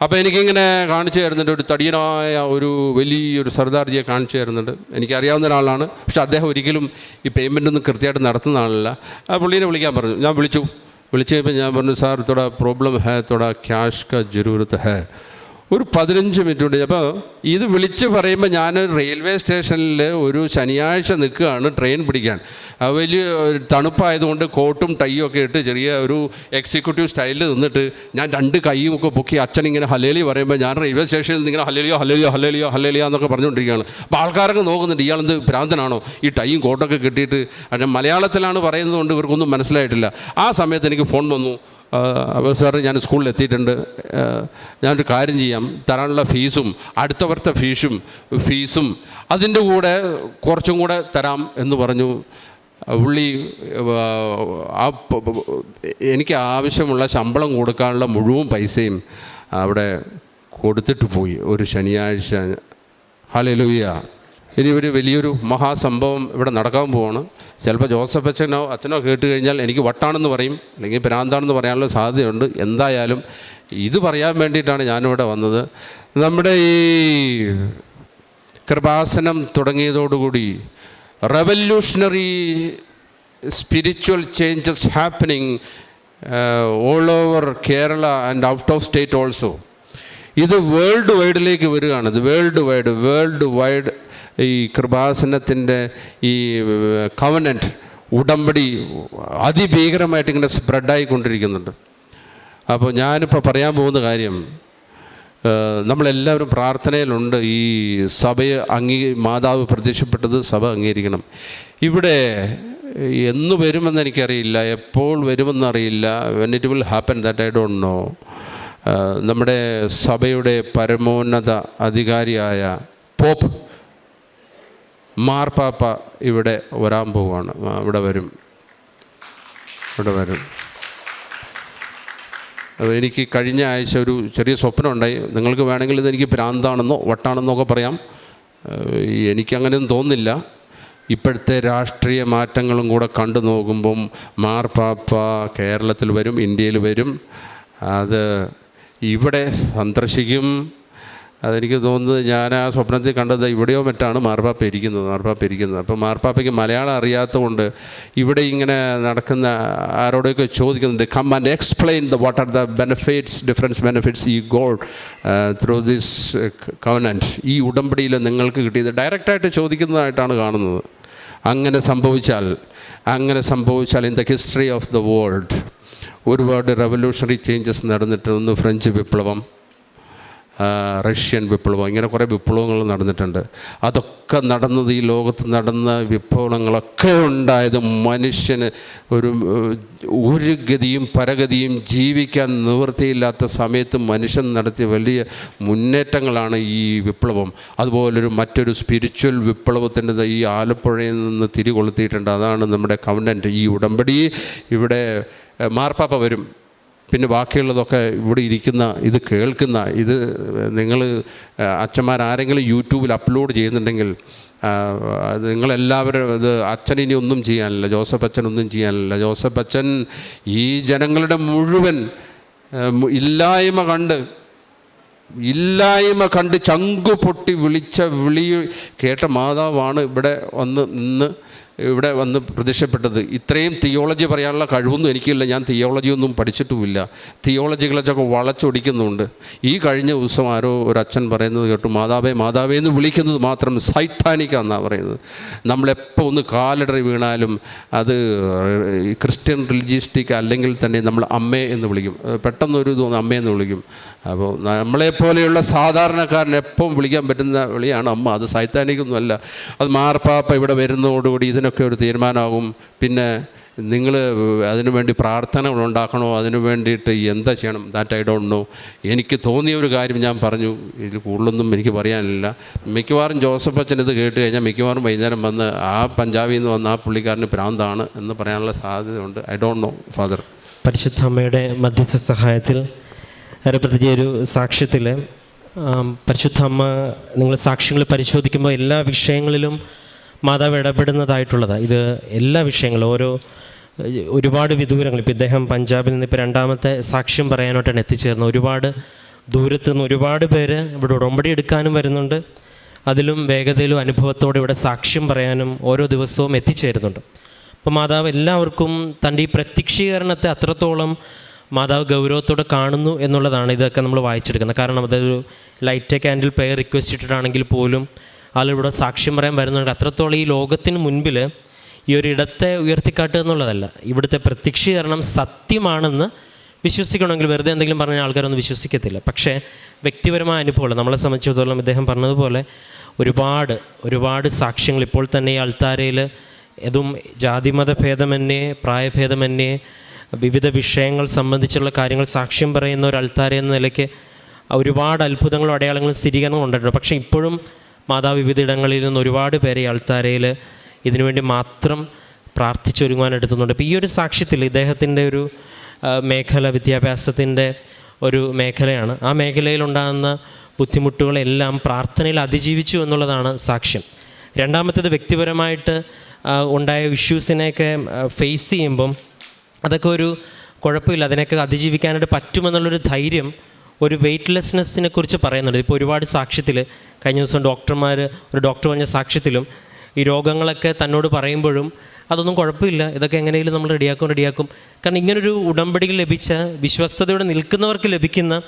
അപ്പോൾ എനിക്കിങ്ങനെ കാണിച്ചു തരുന്നുണ്ട്. ഒരു തടിയനായ ഒരു വലിയൊരു സർദാർജിയെ കാണിച്ചു തരുന്നുണ്ട്. എനിക്കറിയാവുന്ന ഒരാളാണ്. പക്ഷെ അദ്ദേഹം ഒരിക്കലും ഈ പേയ്മെന്റ് ഒന്നും കൃത്യമായിട്ട് നടത്തുന്ന ആളല്ല. ആ പുള്ളീനെ വിളിക്കാൻ പറഞ്ഞു. ഞാൻ വിളിച്ചു. വിളിച്ചു കഴിഞ്ഞപ്പോൾ ഞാൻ പറഞ്ഞു സാർ തോടാ പ്രോബ്ലം ഹേ തോടാ ക്യാഷ് കാ ജരൂരത്ത് ഹേ. ഒരു പതിനഞ്ച് മിനിറ്റ് കൊണ്ട് അപ്പോൾ ഇത് വിളിച്ച് പറയുമ്പോൾ ഞാൻ റെയിൽവേ സ്റ്റേഷനിൽ ഒരു ശനിയാഴ്ച നിൽക്കുകയാണ് ട്രെയിൻ പിടിക്കാൻ. വലിയ തണുപ്പായതുകൊണ്ട് കോട്ടും ടൈയും ഒക്കെ ഇട്ട് ചെറിയ ഒരു എക്സിക്യൂട്ടീവ് സ്റ്റൈലിൽ നിന്നിട്ട് ഞാൻ രണ്ട് കൈയും ഒക്കെ പൊക്കി അച്ഛൻ ഇങ്ങനെ ഹലേലി പറയുമ്പോൾ ഞാൻ റെയിൽവേ സ്റ്റേഷനിൽ നിന്ന് ഇങ്ങനെ ഹലേലിയോ ഹലേലിയോ ഹലേലിയോ ഹലേലിയോ എന്നൊക്കെ പറഞ്ഞുകൊണ്ടിരിക്കുകയാണ്. അപ്പോൾ ആൾക്കാരൊക്കെ നോക്കുന്നുണ്ട് ഇയാളെന്ത് ഭ്രാന്തനാണോ? ഈ ടൈയും കോട്ടൊക്കെ കിട്ടിയിട്ട്. മലയാളത്തിലാണ് പറയുന്നതുകൊണ്ട് ഇവർക്കൊന്നും മനസ്സിലായിട്ടില്ല. ആ സമയത്ത് എനിക്ക് ഫോൺ വന്നു. സാറ് ഞാൻ സ്കൂളിൽ എത്തിയിട്ടുണ്ട്. ഞാനൊരു കാര്യം ചെയ്യാം. തരാനുള്ള ഫീസും അടുത്ത വർഷത്തെ ഫീസും ഫീസും അതിന്റെ കൂടെ കുറച്ചും കൂടെ തരാം എന്ന് പറഞ്ഞു. പുള്ളി ആ, എനിക്ക് ആവശ്യമുള്ള ശമ്പളം കൊടുക്കാനുള്ള മുഴുവൻ പൈസയും അവിടെ കൊടുത്തിട്ട് പോയി. ഒരു ശനിയാഴ്ച ഹലോ ഹലലുയ്യ ഇനി ഒരു വലിയൊരു മഹാസംഭവം ഇവിടെ നടക്കാൻ പോവാണ്. ചിലപ്പോൾ ജോസഫ് അച്ഛനോ അച്ഛനോ കേട്ട് കഴിഞ്ഞാൽ എനിക്ക് വട്ടാണെന്ന് പറയും അല്ലെങ്കിൽ ഭ്രാന്താണെന്ന് പറയാനുള്ള സാധ്യതയുണ്ട്. എന്തായാലും ഇത് പറയാൻ വേണ്ടിയിട്ടാണ് ഞാനിവിടെ വന്നത്. നമ്മുടെ ഈ Kripasanam തുടങ്ങിയതോടുകൂടി revolutionary spiritual changes happening all over Kerala and out of state also ഇത് വേൾഡ് വൈഡിലേക്ക് വരികയാണ്. ഇത് വേൾഡ് വൈഡ് വേൾഡ് വൈഡ് ഈ കൃപാസനത്തിന്റെ ഈ കവനന്റ് ഉടമ്പടി അതിഭീകരമായിട്ട് ഇങ്ങനെ സ്പ്രെഡായിക്കൊണ്ടിരിക്കുന്നുണ്ട് അപ്പോൾ ഞാനിപ്പോൾ പറയാൻ പോകുന്ന കാര്യം നമ്മളെല്ലാവരും പ്രാർത്ഥനയിലുണ്ട് ഈ സഭയെ അംഗീ മാതാവ് പ്രത്യക്ഷപ്പെട്ടത് സഭ അംഗീകരിക്കണം. ഇവിടെ എന്ന് വരുമെന്ന് എനിക്കറിയില്ല എപ്പോൾ വരുമെന്നറിയില്ല when it will happen that I don't know നമ്മുടെ സഭയുടെ പരമോന്നത അധികാരിയായ പോപ്പ് മാർപ്പാപ്പ ഇവിടെ വരാൻ പോവുകയാണ് ഇവിടെ വരും. ഇവിടെ വരും. അപ്പോൾ എനിക്ക് കഴിഞ്ഞ ആഴ്ച ഒരു ചെറിയ സ്വപ്നം ഉണ്ടായി നിങ്ങൾക്ക് വേണമെങ്കിൽ ഇതെനിക്ക് ഭ്രാന്താണെന്നോ വട്ടാണെന്നോ ഒക്കെ പറയാം. എനിക്കങ്ങനെയൊന്നും തോന്നുന്നില്ല. ഇപ്പോഴത്തെ രാഷ്ട്രീയ മാറ്റങ്ങളും കൂടെ കണ്ടു നോക്കുമ്പം മാർപ്പാപ്പ കേരളത്തിൽ വരും ഇന്ത്യയിൽ വരും. അത് ഇവിടെ സന്ദർശിക്കും. അതെനിക്ക് തോന്നുന്നത് ഞാൻ ആ സ്വപ്നത്തിൽ കണ്ടത് ഇവിടെയോ മറ്റാണ് മാർപ്പാപ്പ ഇരിക്കുന്നത് മാർപ്പാപ്പ ഇരിക്കുന്നത്. അപ്പോൾ മാർപ്പാപ്പയ്ക്ക് മലയാളം അറിയാത്തതുകൊണ്ട് ഇവിടെ ഇങ്ങനെ നടക്കുന്ന ആരോടൊക്കെ ചോദിക്കുന്നുണ്ട് come and explain the what are the benefits difference benefits ഈ ഗോഡ് ത്രൂ ദിസ് കവനന്റ് ഈ ഉടമ്പടിയിൽ നിങ്ങൾക്ക് കിട്ടിയത് ഡയറക്റ്റായിട്ട് ചോദിക്കുന്നതായിട്ടാണ് കാണുന്നത്. അങ്ങനെ സംഭവിച്ചാൽ അങ്ങനെ സംഭവിച്ചാൽ in the history of the world ഒരുപാട് റെവല്യൂഷണറി ചേഞ്ചസ് നടന്നിട്ടുണ്ട്. ഒന്ന് ഫ്രഞ്ച് വിപ്ലവം റഷ്യൻ വിപ്ലവം ഇങ്ങനെ കുറേ വിപ്ലവങ്ങൾ നടന്നിട്ടുണ്ട്. അതൊക്കെ നടന്നത് ഈ ലോകത്ത് നടന്ന വിപ്ലവങ്ങളൊക്കെ ഉണ്ടായത് മനുഷ്യന് ഒരു ഒരു ഗതിയും പരഗതിയും ജീവിക്കാൻ നിവൃത്തിയില്ലാത്ത സമയത്ത് മനുഷ്യൻ നടത്തിയ വലിയ മുന്നേറ്റങ്ങളാണ് ഈ വിപ്ലവം. അതുപോലൊരു മറ്റൊരു സ്പിരിച്വൽ വിപ്ലവത്തിന്റെ ഈ ആലപ്പുഴയിൽ നിന്ന് തിരികൊളുത്തിയിട്ടുണ്ട്. അതാണ് നമ്മുടെ കവനന്റ് ഈ ഉടമ്പടി ഇവിടെ മാർപ്പാപ്പ വരും. പിന്നെ ബാക്കിയുള്ളതൊക്കെ ഇവിടെ ഇരിക്കുന്ന ഇത് കേൾക്കുന്ന ഇത് നിങ്ങൾ അച്ഛന്മാർ ആരെങ്കിലും യൂട്യൂബിൽ അപ്ലോഡ് ചെയ്യുന്നുണ്ടെങ്കിൽ നിങ്ങളെല്ലാവരും ഇത് അച്ഛൻ ഇനി ഒന്നും ചെയ്യാനില്ല ജോസഫ് അച്ഛൻ ഒന്നും ചെയ്യാനില്ല. ജോസഫ് അച്ഛൻ ഈ ജനങ്ങളുടെ മുഴുവൻ ഇല്ലായ്മ കണ്ട് ഇല്ലായ്മ കണ്ട് ചങ്കു പൊട്ടി വിളിച്ച വിളി കേട്ട മാതാവാണ് ഇവിടെ വന്ന് നിന്ന് ഇവിടെ വന്ന് പ്രത്യക്ഷപ്പെട്ടത്. ഇത്രയും തിയോളജി പറയാനുള്ള കഴിവൊന്നും എനിക്കില്ല. ഞാൻ തിയോളജിയൊന്നും പഠിച്ചിട്ടുമില്ല. തിയോളജികളൊക്കെ വളച്ചൊടിക്കുന്നുണ്ട്. ഈ കഴിഞ്ഞ ദിവസം ആരോ ഒരു അച്ഛൻ പറയുന്നത് കേട്ടു മാതാവേ മാതാവേ എന്ന് വിളിക്കുന്നത് മാത്രം സൈറ്റാനിക്കാന്നാണ് പറയുന്നത്. നമ്മളെപ്പോൾ ഒന്ന് കാലിടറി വീണാലും അത് ക്രിസ്ത്യൻ റിലിജിയസ്റ്റിക് അല്ലെങ്കിൽ തന്നെ നമ്മൾ അമ്മേ എന്ന് വിളിക്കും. പെട്ടെന്നൊരു തോന്നുന്നു അമ്മയെന്ന് വിളിക്കും. അപ്പോൾ നമ്മളെപ്പോലെയുള്ള സാധാരണക്കാരൻ എപ്പം വിളിക്കാൻ പറ്റുന്ന വിളിയാണ് അമ്മ. അത് സൈത്താനിക്കൊന്നുമല്ല. അത് മാർപ്പാപ്പ ഇവിടെ വരുന്നതോടുകൂടി ഇതിനൊക്കെ ഒരു തീരുമാനമാകും. പിന്നെ നിങ്ങൾ അതിനു വേണ്ടി പ്രാർത്ഥനകൾ ഉണ്ടാക്കണോ? അതിനു വേണ്ടിയിട്ട് എന്താ ചെയ്യണം? ദാറ്റ് ഐ ഡോണ്ട് നോ എനിക്ക് തോന്നിയ ഒരു കാര്യം ഞാൻ പറഞ്ഞു. ഇതിൽ കൂടുതലൊന്നും എനിക്ക് പറയാനില്ല. മിക്കവാറും ജോസഫ് അച്ഛൻ ഇത് കേട്ട് കഴിഞ്ഞാൽ മിക്കവാറും വൈകുന്നേരം വന്ന് ആ പഞ്ചാബിൽ നിന്ന് വന്ന ആ പുള്ളിക്കാരന് പ്രാന്താണ് എന്ന് പറയാനുള്ള സാധ്യതയുണ്ട്. ഐ ഡോണ്ട് നോ ഫാദർ പരിശുദ്ധ അമ്മയുടെ മധ്യസ്ഥ സഹായത്തിൽ ഏറെ പ്രത്യേകിച്ച് ഒരു സാക്ഷ്യത്തിൽ പരിശുദ്ധ അമ്മ നിങ്ങൾ സാക്ഷ്യങ്ങൾ പരിശോധിക്കുമ്പോൾ എല്ലാ വിഷയങ്ങളിലും മാതാവ് ഇടപെടുന്നതായിട്ടുള്ളത്. ഇത് എല്ലാ വിഷയങ്ങളും ഓരോ ഒരുപാട് വിദൂരങ്ങൾ. ഇപ്പോൾ ഇദ്ദേഹം പഞ്ചാബിൽ നിന്ന് ഇപ്പോൾ രണ്ടാമത്തെ സാക്ഷ്യം പറയാനായിട്ടാണ് എത്തിച്ചേർന്നത്. ഒരുപാട് ദൂരത്തു നിന്ന് ഒരുപാട് പേര് ഇവിടെ ഉടമ്പടി എടുക്കാനും വരുന്നുണ്ട്. അതിലും വേഗതയിലും അനുഭവത്തോടെ ഇവിടെ സാക്ഷ്യം പറയാനും ഓരോ ദിവസവും എത്തിച്ചേരുന്നുണ്ട്. അപ്പോൾ മാതാവ് എല്ലാവർക്കും തന്റെ ഈ പ്രത്യക്ഷീകരണത്തെ അത്രത്തോളം മാതാവ് ഗൗരവത്തോടെ കാണുന്നു എന്നുള്ളതാണ് ഇതൊക്കെ നമ്മൾ വായിച്ചെടുക്കുന്നത്. കാരണം അതൊരു ലൈറ്റ് ക്യാൻഡിൽ പെയർ റിക്വസ്റ്റ് ഇട്ടിട്ടാണെങ്കിൽ പോലും ആളിവിടെ സാക്ഷ്യം പറയാൻ വരുന്നുണ്ട്. അത്രത്തോളം ഈ ലോകത്തിന് മുൻപിൽ ഈ ഒരു ഇടത്തെ ഉയർത്തിക്കാട്ടുക എന്നുള്ളതല്ല. ഇവിടുത്തെ പ്രത്യക്ഷീകരണം സത്യമാണെന്ന് വിശ്വസിക്കണമെങ്കിൽ വെറുതെ എന്തെങ്കിലും പറഞ്ഞ ആൾക്കാരൊന്നും വിശ്വസിക്കത്തില്ല. പക്ഷേ വ്യക്തിപരമായ അനുഭവമുള്ള നമ്മളെ സംബന്ധിച്ചിടത്തോളം ഇദ്ദേഹം പറഞ്ഞതുപോലെ ഒരുപാട് ഒരുപാട് സാക്ഷ്യങ്ങൾ ഇപ്പോൾ തന്നെ ഈ അൾത്താരയിൽ ഏതും ജാതിമത ഭേദമന്യേ പ്രായഭേദമന്യേ വിവിധ വിഷയങ്ങൾ സംബന്ധിച്ചുള്ള കാര്യങ്ങൾ സാക്ഷ്യം പറയുന്ന ഒരു അൾത്താര എന്ന നിലയ്ക്ക് ഒരുപാട് അത്ഭുതങ്ങളും അടയാളങ്ങളും സ്ഥിരീകരണം ഉണ്ടായിട്ടുണ്ട്. പക്ഷേ ഇപ്പോഴും മാതാവ് വിവിധ ഇടങ്ങളിൽ നിന്ന് ഒരുപാട് പേരെ അൾത്താരയിൽ ഇതിനുവേണ്ടി മാത്രം പ്രാർത്ഥിച്ചൊരുങ്ങുവാൻ എടുത്തുന്നുണ്ട് ഇപ്പോൾ ഈ ഒരു സാക്ഷ്യത്തിൽ ഇദ്ദേഹത്തിന്റെ ഒരു മേഖല വിദ്യാഭ്യാസത്തിന്റെ ഒരു മേഖലയാണ്. ആ മേഖലയിലുണ്ടാകുന്ന ബുദ്ധിമുട്ടുകളെല്ലാം പ്രാർത്ഥനയിൽ അതിജീവിച്ചു എന്നുള്ളതാണ് സാക്ഷ്യം. രണ്ടാമത്തേത് വ്യക്തിപരമായിട്ട് ഉണ്ടായ ഇഷ്യൂസിനെയൊക്കെ ഫേസ് ചെയ്യുമ്പം അതൊക്കെ ഒരു കുഴപ്പമില്ല. അതിനൊക്കെ അതിജീവിക്കാനായിട്ട് പറ്റുമെന്നുള്ളൊരു ധൈര്യം ഒരു വെയ്റ്റ്ലെസ്നെസ്സിനെ കുറിച്ച് പറയുന്നുണ്ട്. ഇപ്പോൾ ഒരുപാട് സാക്ഷ്യത്തിൽ കഴിഞ്ഞ ദിവസം ഡോക്ടർമാർ ഒരു ഡോക്ടർ പറഞ്ഞ സാക്ഷ്യത്തിലും ഈ രോഗങ്ങളൊക്കെ തന്നോട് പറയുമ്പോഴും അതൊന്നും കുഴപ്പമില്ല. ഇതൊക്കെ എങ്ങനെയും നമ്മൾ റെഡിയാക്കും റെഡിയാക്കും. കാരണം ഇങ്ങനൊരു ഉടമ്പടിയിൽ ലഭിച്ച വിശ്വസ്തയോടെ നിൽക്കുന്നവർക്ക് ലഭിക്കുന്ന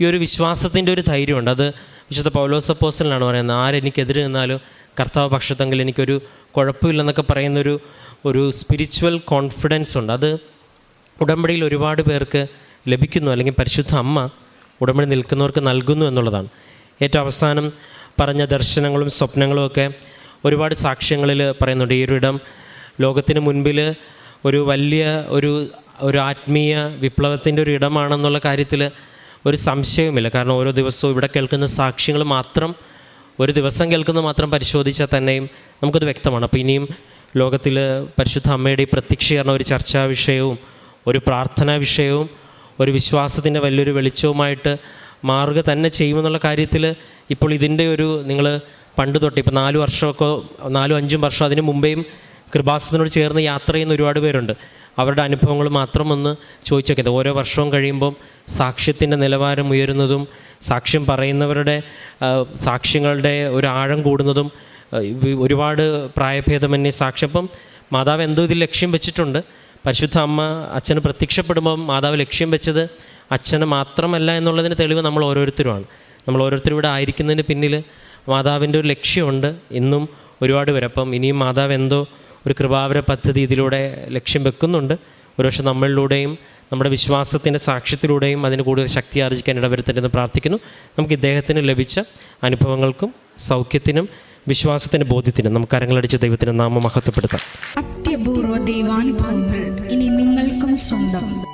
ഈ ഒരു വിശ്വാസത്തിന്റെ ഒരു ധൈര്യമുണ്ട്. അത് വിശുദ്ധ പൗലോസപ്പോസലിനാണ് പറയുന്നത്. ആരെനിക്കെതിരെ നിന്നാലും കർത്താവ് പക്ഷത്തെങ്കിൽ എനിക്കൊരു കുഴപ്പമില്ലെന്നൊക്കെ പറയുന്നൊരു ഒരു സ്പിരിച്വൽ കോൺഫിഡൻസ് ഉണ്ട്. അത് ഉടമ്പടിയിൽ ഒരുപാട് പേർക്ക് ലഭിക്കുന്നു. അല്ലെങ്കിൽ പരിശുദ്ധ അമ്മ ഉടമ്പടി നിൽക്കുന്നവർക്ക് നൽകുന്നു എന്നുള്ളതാണ്. ഏറ്റവും അവസാനം പറഞ്ഞ ദർശനങ്ങളും സ്വപ്നങ്ങളും ഒക്കെ ഒരുപാട് സാക്ഷ്യങ്ങളിൽ പറയുന്നുണ്ട്. ഈ ഒരു ഇടം ലോകത്തിന് മുൻപിൽ ഒരു വലിയ ഒരു ഒരു ആത്മീയ വിപ്ലവത്തിന്റെ ഒരു ഇടമാണെന്നുള്ള കാര്യത്തിൽ ഒരു സംശയവുമില്ല. കാരണം ഓരോ ദിവസവും ഇവിടെ കേൾക്കുന്ന സാക്ഷ്യങ്ങൾ മാത്രം ഒരു ദിവസം കേൾക്കുന്ന മാത്രം പരിശോധിച്ചാൽ തന്നെയും നമുക്കത് വ്യക്തമാണ്. അപ്പോൾ ഇനിയും ലോകത്തിൽ പരിശുദ്ധ അമ്മയുടെ ഈ പ്രത്യക്ഷീകരണം ഒരു ചർച്ചാ വിഷയവും ഒരു പ്രാർത്ഥനാ വിഷയവും ഒരു വിശ്വാസത്തിന്റെ വലിയൊരു വെളിച്ചവുമായിട്ട് മാറുക തന്നെ ചെയ്യുമെന്നുള്ള കാര്യത്തിൽ ഇപ്പോൾ ഇതിന്റെ ഒരു നിങ്ങൾ പണ്ട് തൊട്ട് ഇപ്പോൾ നാല് വർഷമൊക്കെ നാലും അഞ്ചും വർഷം അതിന് മുമ്പേയും കൃപാസനോട് ചേർന്ന് യാത്ര ചെയ്യുന്ന ഒരുപാട് പേരുണ്ട്. അവരുടെ അനുഭവങ്ങൾ മാത്രം ഒന്ന് ചോദിച്ചു നോക്കിയത് ഓരോ വർഷവും കഴിയുമ്പം സാക്ഷ്യത്തിന്റെ നിലവാരം ഉയരുന്നതും സാക്ഷ്യം പറയുന്നവരുടെ സാക്ഷ്യങ്ങളുടെ ഒരു ആഴം കൂടുന്നതും ഒരുപാട് പ്രായഭേദമന്യേ സാക്ഷ്യം. അപ്പം മാതാവ് എന്തോ ഇതിൽ ലക്ഷ്യം വെച്ചിട്ടുണ്ട്. പരിശുദ്ധ അമ്മ അച്ഛന് പ്രത്യക്ഷപ്പെടുമ്പം മാതാവ് ലക്ഷ്യം വെച്ചത് അച്ഛന് മാത്രമല്ല എന്നുള്ളതിന് തെളിവ് നമ്മൾ ഓരോരുത്തരുമാണ്. നമ്മൾ ഓരോരുത്തരും ഇവിടെ ആയിരിക്കുന്നതിന് പിന്നിൽ മാതാവിന്റെ ഒരു ലക്ഷ്യമുണ്ട്. ഇന്നും ഒരുപാട് പേര്. അപ്പം ഇനിയും മാതാവ് എന്തോ ഒരു കൃപാവര പദ്ധതി ഇതിലൂടെ ലക്ഷ്യം വെക്കുന്നുണ്ട്. ഒരുപക്ഷെ നമ്മളിലൂടെയും നമ്മുടെ വിശ്വാസത്തിന്റെ സാക്ഷ്യത്തിലൂടെയും അതിന് കൂടുതൽ ശക്തി ആർജിക്കാൻ ഇടവരുത്തരുതെന്ന് പ്രാർത്ഥിക്കുന്നു. നമുക്ക് ഇദ്ദേഹത്തിന് ലഭിച്ച അനുഭവങ്ങൾക്കും സൗഖ്യത്തിനും വിശ്വാസത്തിന്റെ ബോധ്യത്തിനും നമുക്ക് കരങ്ങളടിച്ച് ദൈവത്തിന്റെ നാമം മഹത്വപ്പെടുത്താം. അത്യപൂർവ ദൈവാനുഭവങ്ങൾ ഇനി നിങ്ങൾക്കും സ്വന്തം.